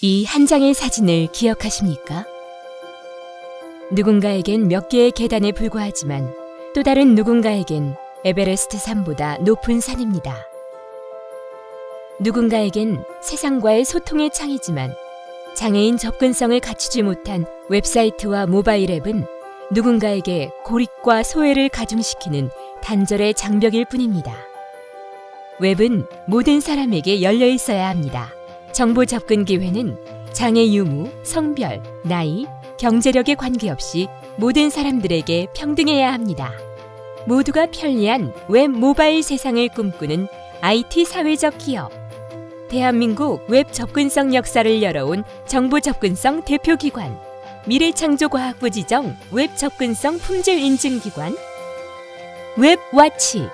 이 한 장의 사진을 기억하십니까? 누군가에겐 몇 개의 계단에 불과하지만 또 다른 누군가에겐 에베레스트 산보다 높은 산입니다. 누군가에겐 세상과의 소통의 창이지만 장애인 접근성을 갖추지 못한 웹사이트와 모바일 앱은 누군가에게 고립과 소외를 가중시키는 단절의 장벽일 뿐입니다. 웹은 모든 사람에게 열려 있어야 합니다. 정보 접근 기회는 장애 유무, 성별, 나이, 경제력에 관계없이 모든 사람들에게 평등해야 합니다. 모두가 편리한 웹 모바일 세상을 꿈꾸는 IT 사회적 기업. 대한민국 웹 접근성 역사를 열어온 정보 접근성 대표기관. 미래창조과학부 지정 웹 접근성 품질 인증기관. 웹와치.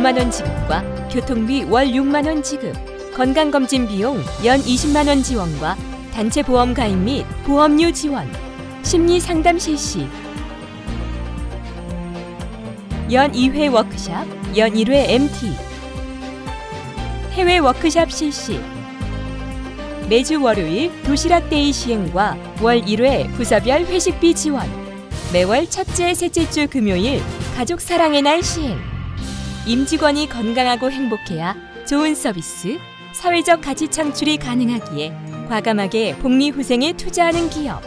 5만 원 지급과 교통비 월 6만 원 지급, 건강 검진 비용 연 20만 원 지원과 단체 보험 가입 및 보험료 지원, 심리 상담 실시. 연 2회 워크샵, 연 1회 MT. 해외 워크샵 실시. 매주 월요일 도시락 데이 시행과 월 1회 부서별 회식비 지원. 매월 첫째, 셋째 주 금요일 가족 사랑의 날 시행. 임직원이 건강하고 행복해야 좋은 서비스, 사회적 가치 창출이 가능하기에 과감하게 복리 후생에 투자하는 기업.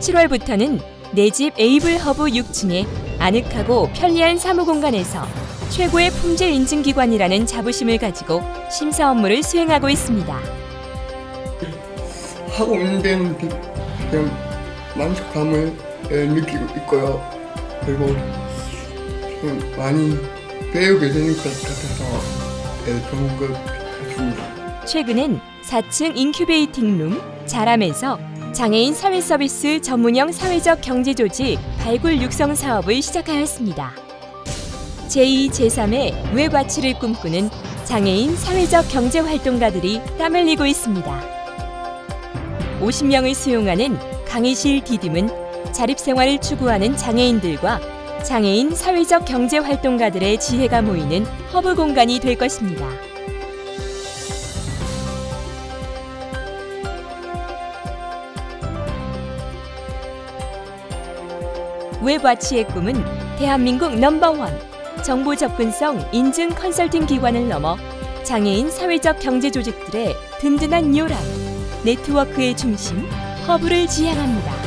7월부터는 내 집 에이블 허브 6층에 아늑하고 편리한 사무 공간에서 최고의 품질 인증 기관이라는 자부심을 가지고 심사 업무를 수행하고 있습니다. 하고 있는 데는 그냥 만족감을 예, 느끼고 있고요. 그리고 좀 많이 배우게 되는 것 같아서 예, 좋은 것 같습니다. 최근엔 4층 인큐베이팅 룸 자람에서 장애인 사회 서비스 전문형 사회적 경제 조직 발굴 육성 사업을 시작하였습니다. 제2, 제3의 웹와치를 꿈꾸는 장애인 사회적 경제 활동가들이 땀 흘리고 있습니다. 50명을 수용하는 강의실 디딤은 자립생활을 추구하는 장애인들과 장애인 사회적 경제 활동가들의 지혜가 모이는 허브 공간이 될 것입니다. 웹와치의 꿈은 대한민국 넘버원 정보 접근성 인증 컨설팅 기관을 넘어 장애인 사회적 경제 조직들의 든든한 요람 네트워크의 중심 허브를 지향합니다.